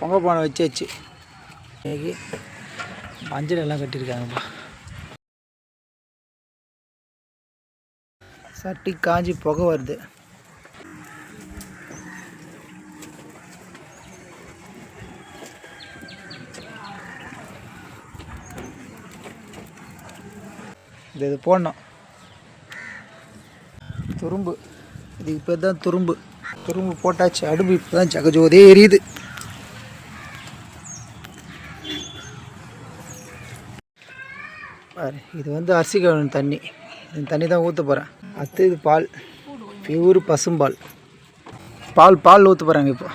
பொங்க பானை வச்சாச்சு. இன்னைக்கு மஞ்சள் எல்லாம் கட்டியிருக்காங்கப்பா. சட்டி காஞ்சி புகை வருது. இது இது போடணும். துரும்பு. இதுக்கு பேர் தான் துரும்பு. துரும்பு போட்டாச்சு. அடுப்பு இப்போ தான் ஜகஜோதே எரியுது. பாரு இது வந்து அரிசி தண்ணி. இந்த தண்ணி தான் ஊற்ற போகிறேன் அடுத்து இது பால். பியூர் பசும்பால். பால் பால் ஊற்ற போகிறாங்க இப்போ.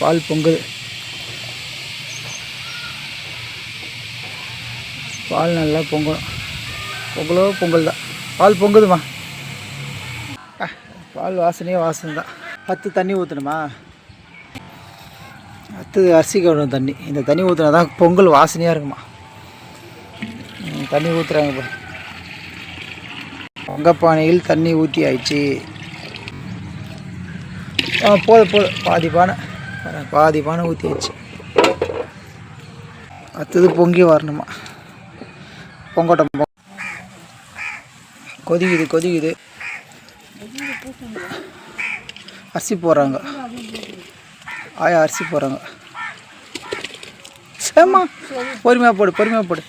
பால் பொங்குது. பால் நல்லா பொங்கணும். பொங்கலோ பொங்கல் தான். பால் பொங்குதுமா பால் வாசனையே வாசனை தான். பத்து தண்ணி ஊற்றணுமா அடுத்தது அரிசி கழுவணும் தண்ணி. இந்த தண்ணி ஊற்றினா தான் பொங்கல் வாசனையாக இருக்குமா? தண்ணி ஊற்றுறாங்க இப்போ பொங்கப்பானையில் தண்ணி ஊற்றி ஆயிடுச்சு ஆ போதும் போதும் பாதி பானை. பாதி பானை ஊற்றி ஆயிடுச்சு அடுத்தது பொங்கி வரணுமா? பொங்கட்டம் கொதிக்குது கொதிக்குது. அரிசி போடுறாங்க. ஆயா அரிசி போடுறாங்க. ஏம்மா பொறுமையாக போடு பொறுமையாக போடு.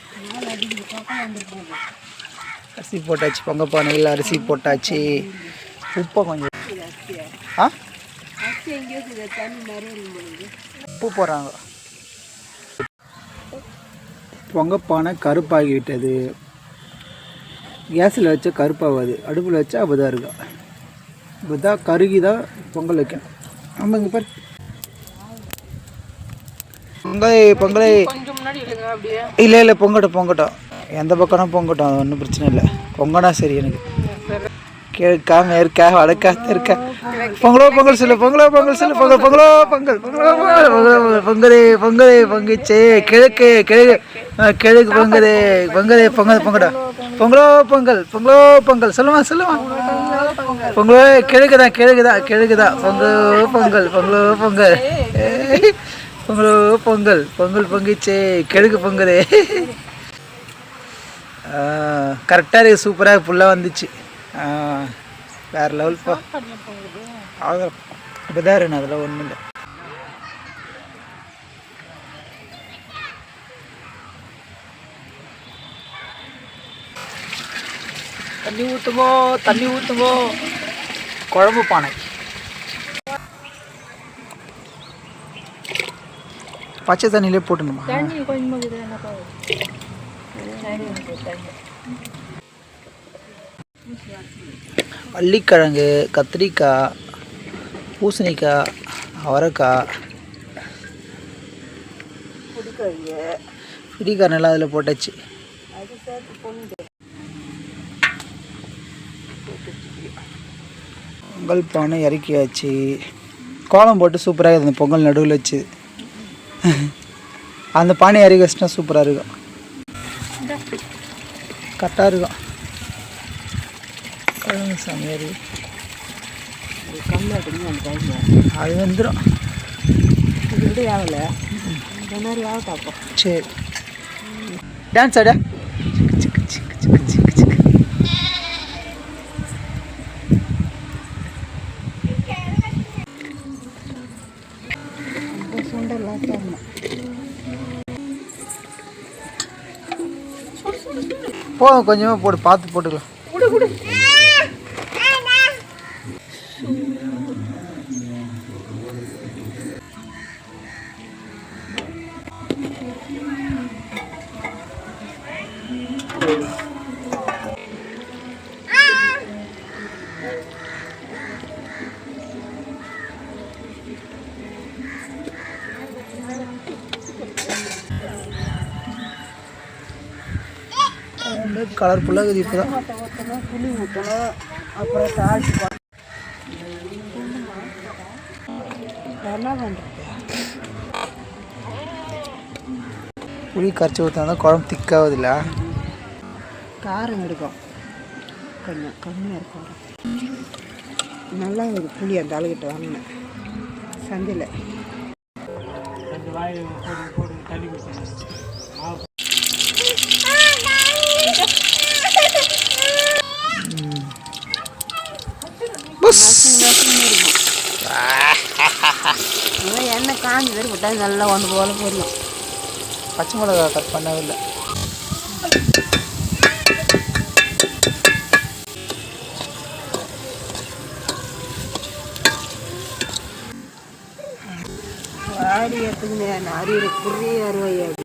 அரிசி போட்டாச்சு பொங்க பானையில் அரிசி போட்டாச்சு. உப்பை கொஞ்சம். ஆ? உப்பு போடுறாங்க. பொங்கப்பானை கருப்பாகி விட்டது கேஸில் வச்சா கருப்பாகாது அடுப்பில் வச்சா அப்போ தான் இருக்கும். இப்போ தான் கருகி தான் பொங்கல் வைக்கணும். ஆமாங்க பாரு. பொங்கலை பொங்கலை இல்லை இல்லை பொங்கட்டும் பொங்கட்டும். எந்த பக்கம்னா பொங்கட்டும் அது ஒன்றும் பிரச்சனை இல்லை. பொங்கனா சரி எனக்கு. கிழக்கா மேற்கா வடக்கா தெற்கா பொங்கலோ பொங்கல் சொல்லு பொங்கலோ பொங்கல் சொல்லு பொங்கல் பொங்கலோ பொங்கல் பொங்கலோ பொங்கல் பொங்கலோ பொங்கலே பொங்கலே பொங்கிச்சே கிழக்கு கிழக்கு கிழக்கு பொங்கலே பொங்கலே பொங்கல் பொங்கடா. பொங்கலோ பொங்கல் பொங்கலோ பொங்கல் சொல்லுமா சொல்லுமா? பொங்கலோ கிழக்கு தான் கிழக்கு தான் கிழக்கு தான் பொங்கலோ பொங்கல் பொங்கலோ. பொங்கல் பொங்கலோ பொங்கல். பொங்கல் பொங்கிச்சே. கிழக்கு பொங்கல். கரெக்டாக இருக்குது சூப்பராக ஃபுல்லாக வந்துச்சு. வேறு வேற லெவல் பா. இப்போ தான் இருக்கு அதெல்லாம் ஒன்றும் இல்லை. தண்ணி ஊற்றுங்கோ தண்ணி ஊற்றுங்கோ குழம்பு பானை. பச்சை தண்ணியிலே போட்டுணுமா வள்ளிக்கிழங்கு கத்திரிக்காய் பூசணிக்காய் அவரைக்காய் பிடிக்காய் நல்லா அதில் போட்டாச்சு. பொங்கல். பானை இறக்கியாச்சு. கோலம் போட்டு சூப்பராக இருக்குது அந்த பொங்கல் நடுவில் வச்சு. அந்த பானை இறக்கி வச்சுட்டா சூப்பராக இருக்கும். கரெக்டாக இருக்கும். குழம்பு சமையல் அது வந்துடும் சரி. டான்ஸ் ஆட. போதும் கொஞ்சமாக போடு பார்த்து போட்டுக்கலாம். கலர்ஃபுல்லாக இருக்குது இப்போ தான் புளி ஊற்றணும் அப்புறம் தாளிச்சு என்ன பண்ணுறது புளி கரைச்சி ஊற்றினா தான் குழம்பு திக்காகுது இல்லை காரம் எடுக்கும் கொஞ்சம் கம்மியாக இருக்கும் நல்லா ஒரு புளி அந்த ஆளுகிட்ட வாங்கினேன். சந்தையில். எண்ணெய் காஞ்சி பேர் விட்டால் நல்லா ஒன்று போல பொரியும் பச்சை மிளகா கட் பண்ணவே இல்லை. ஆடி எடுத்துக்கினே அரியரை அறுவையாடி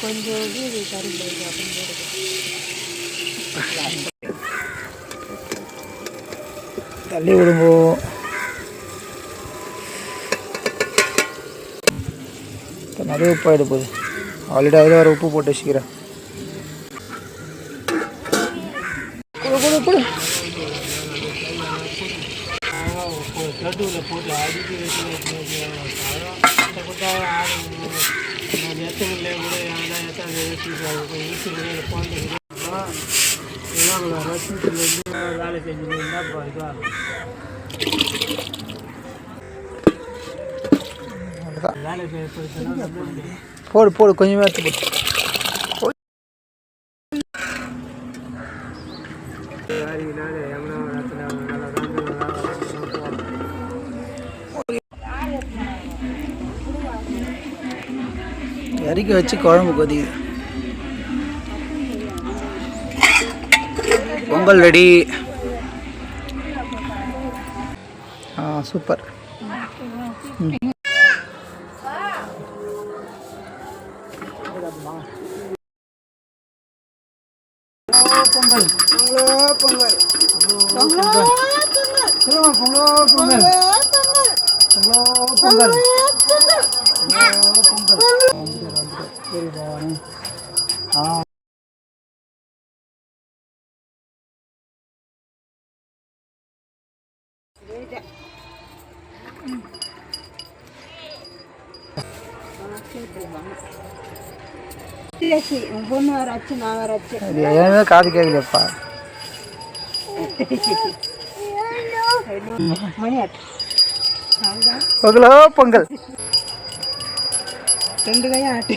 கொஞ்சம் இது கறி அப்படின்னு தள்ளி விடுங்கோ நிறைய உப்பு ஆகிட போகுது. ஆல்ரெடி அதில் வேறு உப்பு போட்டு வச்சுக்கிறேன். வேலை செஞ்சு கொடு. அவ்வளோதான். போடு போடு கொஞ்சமே எடுத்து போடு இறக்கி வச்சு குழம்பு கொதிக்குது பொங்கல் ரெடி சூப்பர் பொங்கல் பொங்கலோ பொங்கல் பொங்கல் சொல்லுங்க பொங்கலோ பொங்கல் பொங்கலோ பொங்கல் பொங்கலோ பொங்கல் சரி பவானி ஆ பேசி உன் பொண்ணு வேறு அச்சு நான் வேறு இது ஏற்கனவே காது கேட்கலப்பா மணி அதுதான் பொங்கலோ பொங்கல். ரெண்டு கையும் ஆட்டு.